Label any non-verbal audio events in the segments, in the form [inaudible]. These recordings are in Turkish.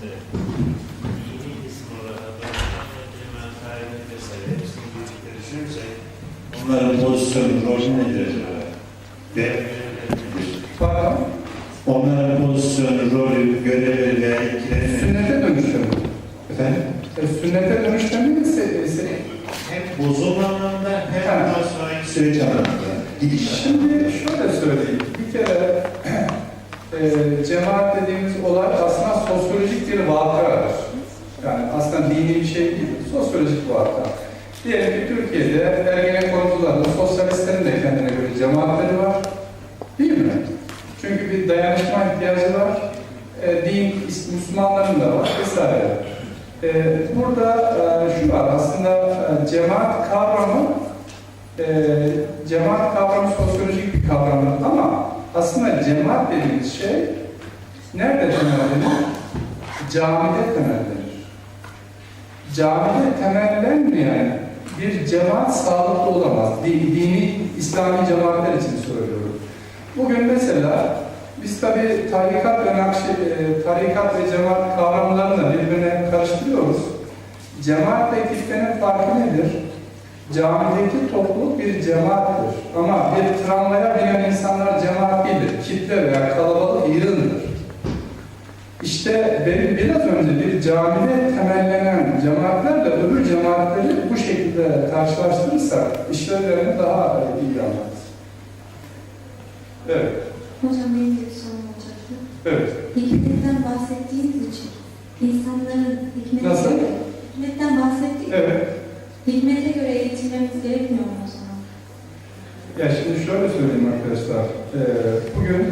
içerisinde dini kısmı olarak cemaat tarihi vesaire hepsini birlikte düşünürsek Onların pozisyonu, rolü nedir acaba? Ve Pardon, onların pozisyonu, rolü, görevi ve etkileri sünnete. Efendim? E, sünnete dönüşüm de se, se, Hem anlamda hem Ha. daha sonraki süreç anlamında. Gidiş Şimdi şöyle söyleyeyim. Bir kere [clears throat] e, cemaat dediğimiz olay aslında sosyolojik bir vakadır. Yani aslında dini bir şey değil, sosyolojik vaka. Diyelim ki Türkiye'de Ergenekoncuların, sosyalistlerin de kendine göre cemaatleri var. Değil mi? Çünkü bir dayanışma ihtiyacı var. E, din, Müslümanların da var vesaire. E, burada e, şu var, aslında e, cemaat kavramı e, cemaat kavramı sosyolojik bir kavramdır ama aslında cemaat dediğimiz şey nerede temellenir? Camide temellenir. Camide temellenmeyen bir cemaat sağlıklı olamaz. Di- Dini, İslami cemaatler için söylüyorum. Bugün mesela biz tabi tarikat ve nakşi, e, tarikat ve cemaat kavramlarını da birbirine karıştırıyoruz. Cemaat ve kitlenin farkı nedir? Camideki topluluk bir cemaattir. Ama bir tramvaya binen insanlar cemaat değildir. Kitle veya kalabalık. İşte benim biraz önce bir camide temellenen cemaatlerle öbür cemaatleri bu şekilde karşılaştırırsak işlevlerini daha iyi anlarız. Evet, Hocam benim bir sorum olacaktı. evet. Hikmetten bahsettiğiniz için insanların hikmete Nasıl? göre, hikmetten bahsettik. Evet. Hikmete göre eğitilmemiz gerekmiyor mu o zaman? Ya şimdi şöyle söyleyeyim arkadaşlar. Ee, bugün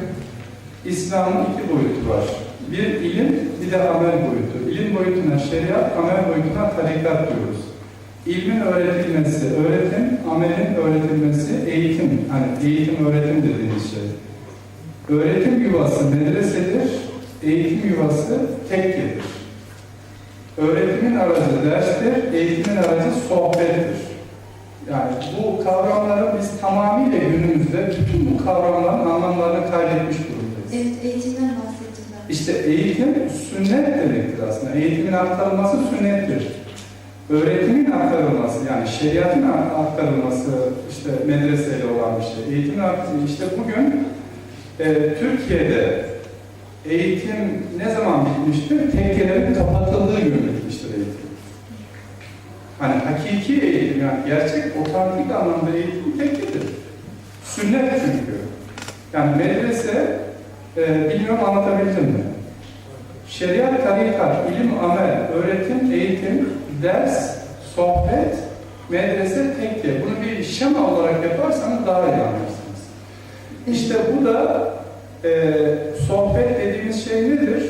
İslam'ın iki boyutu var. Bir ilim, bir de amel boyutu. İlim boyutuna şeriat, amel boyutuna tarikat diyoruz. İlmin öğretilmesi, öğretim, amelin öğretilmesi, eğitim. Hani eğitim, öğretim dediğimiz şey. Öğretim yuvası medresedir, eğitim yuvası tekkedir. Öğretimin aracı derstir, eğitimin aracı sohbettir. Yani bu kavramları biz tamamıyla günümüzde bütün bu kavramların anlamlarını kaybetmiş İşte eğitim sünnet demektir aslında. Eğitimin aktarılması sünnettir. Öğretimin aktarılması yani şeriatın aktarılması işte medreseyle olan bir şey. Eğitimin aktarılması işte bugün e, Türkiye'de eğitim ne zaman bitmiştir? Tekkelerin kapatıldığı gün bitmiştir eğitim. Hani hakiki eğitim yani gerçek otantik anlamda eğitim tekkedir. Sünnet çünkü. Yani medrese e, bilmiyorum anlatabildim mi? Şeriat, tarikat, ilim, amel, öğretim, eğitim, ders, sohbet, medrese, tekke. Bunu bir şema olarak yaparsanız daha iyi anlarsınız. İşte bu da e, sohbet dediğimiz şey nedir?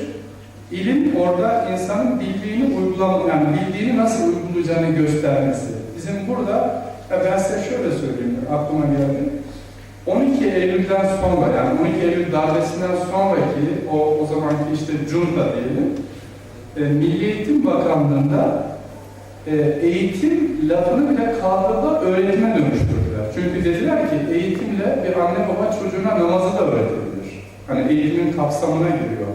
İlim orada insanın bildiğini uygulama, yani bildiğini nasıl uygulayacağını göstermesi. Bizim burada, ya ben size şöyle söyleyeyim, aklıma geldi. 12 Eylül'den sonra yani 12 Eylül darbesinden sonraki o, o zamanki işte junta diyelim, e, Milli Eğitim Bakanlığı'nda e, eğitim lafını bile kaldırıp öğretime dönüştürdüler. Çünkü dediler ki eğitimle bir anne baba çocuğuna namazı da öğretebilir. Hani eğitimin kapsamına giriyor.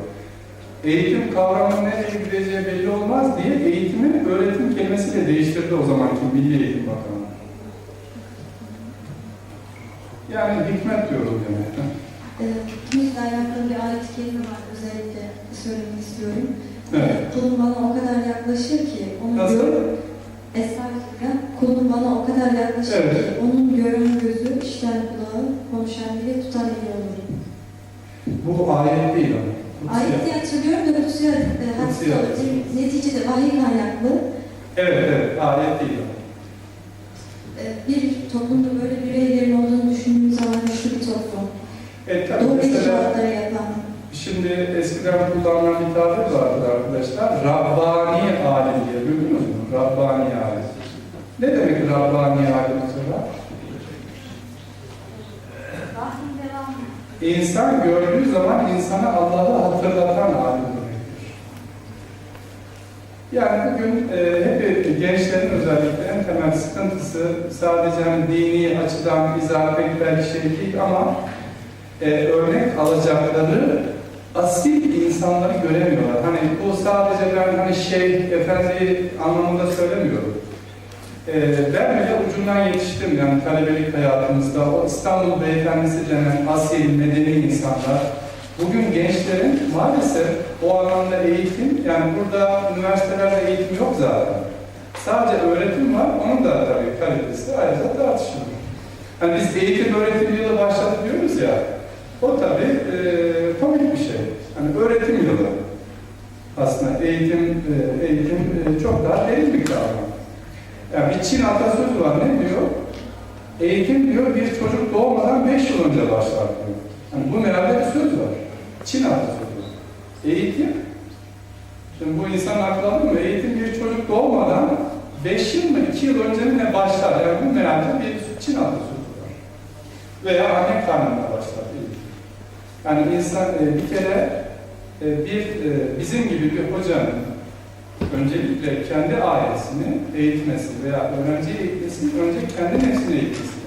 Eğitim kavramının nereye gideceği belli olmaz diye eğitimin öğretim kelimesiyle değiştirdi o zamanki Milli Eğitim Bakanlığı. Yani hikmet diyoruz yani. Ee, Hikmetle alakalı bir ayet-i kerime var. Özellikle söylemek istiyorum. Evet. Kulum bana o kadar yaklaşır ki, onu Nasıl? gör... Estağfurullah. Kulum bana o kadar yaklaşır Evet. ki, onun gören gözü, işten kulağı, konuşan dili, tutan eli olurum. Bu ayet değil ama. Kutsi. Ayet diye hatırlıyorum da e, Kutsi hatta ayet. neticede vahiy kaynaklı Evet evet ayet değil ama. e, bir toplumda böyle şimdi eskiden kullanılan bir tabir vardı arkadaşlar. Rabbani alim diye duydunuz mu? Rabbani alim. Ne demek Rabbani alim mesela? İnsan gördüğü zaman insana Allah'ı hatırlatan alim demektir. Yani bugün e, hep gençlerin özellikle en temel sıkıntısı sadece hani dini açıdan izah etmek belki şey değil ama e, örnek alacakları asil insanları göremiyorlar. Hani bu sadece ben hani şey, efendi anlamında söylemiyorum. Ee, ben bile ucundan yetiştim yani talebelik hayatımızda. O İstanbul Beyefendisi denen asil, medeni insanlar. Bugün gençlerin maalesef o alanda eğitim, yani burada üniversitelerde eğitim yok zaten. Sadece öğretim var, onun da tabii kalitesi ayrıca tartışılır. Hani biz eğitim öğretim yılı başladı diyoruz ya, o tabii e, komik bir şey. Hani öğretim yılı. Aslında eğitim, e, eğitim e, çok daha derin bir kavram. Yani bir Çin atasözü var, ne diyor? Eğitim diyor bir çocuk doğmadan 5 yıl önce başlar diyor. Yani bu herhalde bir söz var. Çin atasözü. Eğitim, şimdi bu insan aklı alır mı? Eğitim bir çocuk doğmadan 5 yıl mı, 2 yıl önce mi ne başlar? Yani bu herhalde bir Çin atasözü var. Veya anne karnında başlar eğitim. Yani insan e, bir kere e, bir e, bizim gibi bir hocanın öncelikle kendi ailesini eğitmesi veya öğrenciyi eğitmesi önce kendi nefsini eğitmesi.